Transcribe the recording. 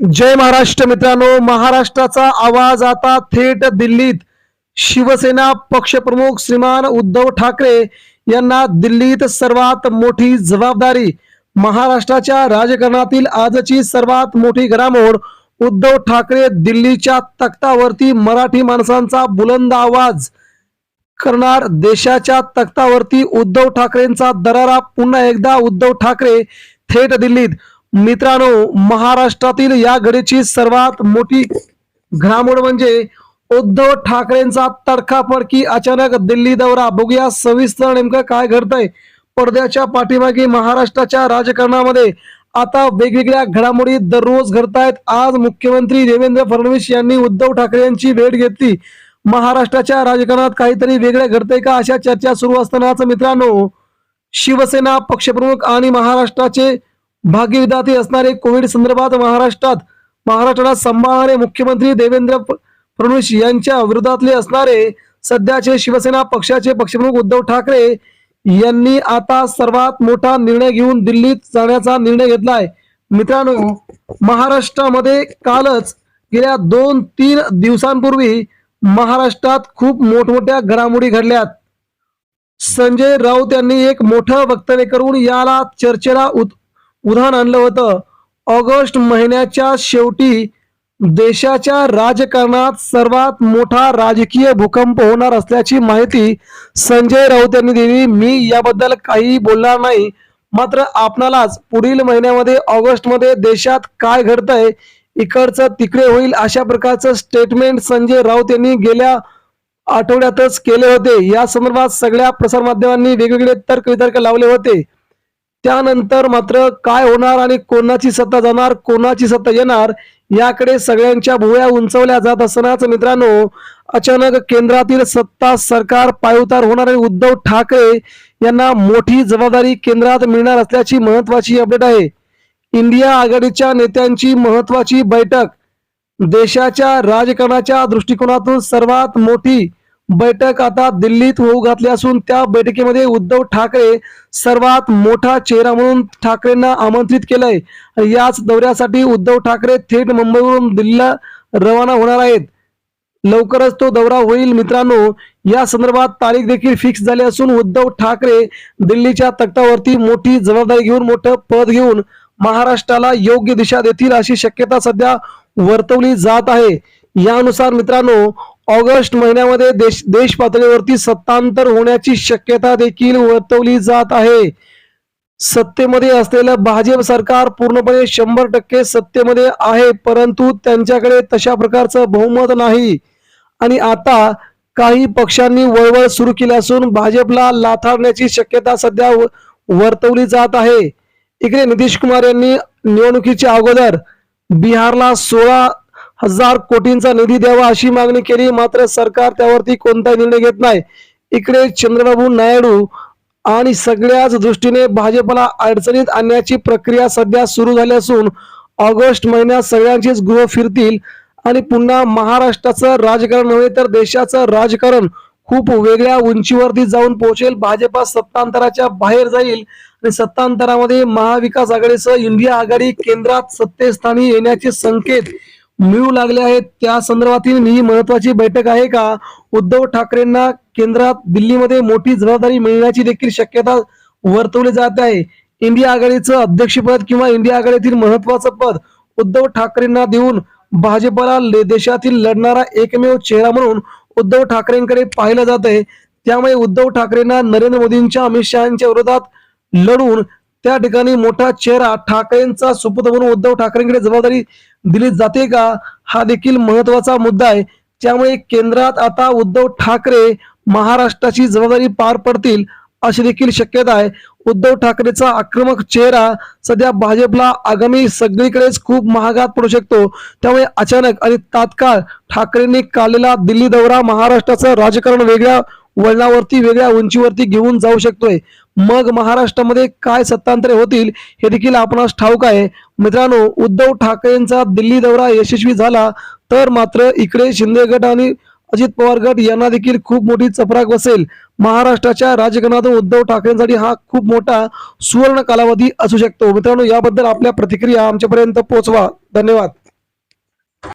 जय महाराष्ट्र मित्रांनो महाराष्ट्राचा आवाज आता थेट दिल्लीत. शिवसेना पक्षप्रमुख श्रीमान उद्धव ठाकरे यांना दिल्लीत सर्वात मोठी जबाबदारी. महाराष्ट्राच्या राजकारणातील आजची सर्वात मोठी घडामोड उद्धव ठाकरे दिल्लीच्या तख्तावरती मराठी माणसांचा बुलंद आवाज. करणार देशाच्या तख्तावरती उद्धव ठाकरेंचा दरारा पुन्हा एकदा उद्धव ठाकरे थेट दिल्लीत. मित्रांनो महाराष्ट्रातील या घडीची सर्वात मोठी घडामोड म्हणजे उद्धव ठाकरेंचा तडकाफडकी अचानक दिल्ली दौरा. बघूया सविस्तर नेमकं काय घडतंय. पडद्याच्या पाठीमागे महाराष्ट्राच्या राजकारणामध्ये आता वेगवेगळ्या घडामोडी दररोज घडतायत. आज मुख्यमंत्री देवेंद्र फडणवीस यांनी उद्धव ठाकरे यांची भेट घेतली. महाराष्ट्राच्या राजकारणात काहीतरी वेगळं घडतंय का? अशा चर्चा सुरू असतानाच मित्रांनो शिवसेना पक्षप्रमुख आणि महाराष्ट्राचे भाग्यविधाते असणारे कोविड संदर्भात महाराष्ट्रात महाराष्ट्राला सांभाळणारे मुख्यमंत्री देवेंद्र फडणवीस यांच्या विरोधातले असणारे सध्याचे शिवसेना पक्षाचे पक्षप्रमुख उद्धव ठाकरे यांनी आता सर्वात मोठा निर्णय घेऊन दिल्लीत जाण्याचा निर्णय घेतलाय. मित्रांनो महाराष्ट्रामध्ये कालच गेल्या दोन तीन दिवसांपूर्वी महाराष्ट्रात खूप मोठमोठ्या घडामोडी घडल्यात. संजय राऊत यांनी एक मोठं वक्तव्य करून याला चर्चेला उद- उदाहरण आणलं होतं. ऑगस्ट महिन्याच्या शेवटी देशाच्या राजकारणात सर्वात मोठा राजकीय भूकंप होणार असल्याची माहिती संजय राऊत यांनी दिली. मी याबद्दल काही बोलणार नाही. मात्र आपणालाच पुढील महिन्यामध्ये ऑगस्टमध्ये देशात काय घडतंय इकडचं तिकडे होईल अशा प्रकारचं स्टेटमेंट संजय राऊत यांनी गेल्या आठवड्यातच केले होते. या संदर्भात सगळ्या प्रसारमाध्यमांनी वेगवेगळे तर्क वितर्क लावले होते. त्यानंतर मात्र काय होणार आणि कोणाची सत्ता जाणार कोणाची सत्ता येणार याकडे सगळ्यांच्या भुवया उंचवल्या जात असतानाच मित्रांनो अचानक केंद्रातील सत्ता सरकार पायउतार होणार आणि उद्धव ठाकरे यांना मोठी जबाबदारी केंद्रात मिळणार असल्याची महत्वाची अपडेट आहे. इंडिया आघाडीच्या नेत्यांची महत्वाची बैठक देशाच्या राजकारणाच्या दृष्टिकोनातून सर्वात मोठी बैठक आता दिल्लीत होऊ घातली असून त्या बैठकीमध्ये उद्धव ठाकरे सर्वात मोठा चेहरा म्हणून ठाकरेंना आमंत्रित केलंय. याच दौऱ्यासाठी उद्धव ठाकरे थेट मुंबईवरून दिल्लीला रवाना होणार आहेत. लवकरच तो दौरा होईल. मित्रांनो या संदर्भात तारीख देखील फिक्स झाली असून उद्धव ठाकरे दिल्लीच्या तख्तावरती मोठी जबाबदारी घेऊन मोठं पद घेऊन महाराष्ट्राला योग्य दिशा देतील अशी शक्यता सध्या वर्तवली जात आहे. यानुसार मित्रांनो ऑगस्ट महिन्यामध्ये देश देश पातळीवरती सत्तांतर होण्याची शक्यता देखील वर्तवली जात आहे. सत्तेमध्ये असलेलं भाजप सरकार पूर्णपणे शंभर टक्के सत्तेमध्ये आहे परंतु त्यांच्याकडे तशा प्रकारचं बहुमत नाही. आणि आता काही पक्षांनी वळवळ सुरू केली असून भाजपला लाथारण्याची शक्यता सध्या वर्तवली जात आहे. इकडे नितीश कुमार यांनी निवडणुकीच्या अगोदर बिहारला सोळा हजार कोटींचा निधी द्यावा अशी मागणी केली. मात्र सरकार त्यावरती कोणताही निर्णय घेत नाही. इकडे चंद्रबाबू नायडू आणि सगळ्याच दृष्टीने भाजपला अडचणीत आणण्याची प्रक्रिया सध्या सुरू झाली असून ऑगस्ट महिन्यात सगळ्यांचीच गृह फिरतील आणि पुन्हा महाराष्ट्राचं राजकारण नव्हे तर देशाचं राजकारण खूप वेगळ्या उंचीवरती जाऊन पोहोचेल. भाजपा सत्तांतराच्या बाहेर जाईल आणि सत्तांतरामध्ये महाविकास आघाडीसह इंडिया आघाडी केंद्रात सत्तेस्थानी येण्याचे संकेत मिळू लागले आहेत. त्या संदर्भातील ही महत्वाची बैठक आहे का? उद्धव ठाकरेंना केंद्रात दिल्लीमध्ये मोठी जबाबदारी मिळण्याची देखील शक्यता वर्तवली जात आहे. इंडिया आघाडीचं अध्यक्षपद किंवा इंडिया आघाडीतील महत्वाचं पद उद्धव ठाकरेंना देऊन भाजपला देशातील लढणारा एकमेव चेहरा म्हणून उद्धव ठाकरेंकडे पाहिलं जात आहे. त्यामुळे उद्धव ठाकरेंना नरेंद्र मोदींच्या अमित शहाच्या विरोधात लढून त्या ठिकाणी मोठा चेहरा ठाकरेंचा सुपुत्र म्हणून उद्धव ठाकरेंकडे जबाबदारी दिली जाते का? हा देखील महत्त्वाचा मुद्दा आहे. त्यामुळे केंद्रात आता उद्धव ठाकरे महाराष्ट्राची जबाबदारी पार पडतील अशी देखील शक्यता आहे. उद्धव ठाकरेचा आक्रमक चेहरा सध्या भाजपला आगामी सगळीकडेच खूप महागात पडू शकतो. त्यामुळे अचानक आणि तात्काळ ठाकरेंनी काढलेला दिल्ली दौरा महाराष्ट्राचं राजकारण वेगळ्या वळणावरती वेगळ्या उंचीवरती घेऊन जाऊ शकतोय. मग महाराष्ट्रामध्ये काय सत्तांतरे होतील हे देखील आपणास ठाऊक आहे. मित्रांनो उद्धव ठाकरेंचा दिल्ली दौरा यशस्वी झाला तर मात्र इकडे शिंदे गट आणि अजित पवार गट यांना देखील खूप मोठी चपराक बसेल. महाराष्ट्राच्या राजकारणातून उद्धव ठाकरेंसाठी हा खूप मोठा सुवर्ण कालावधी असू शकतो. मित्रांनो याबद्दल आपल्या प्रतिक्रिया आमच्यापर्यंत पोहोचवा. धन्यवाद.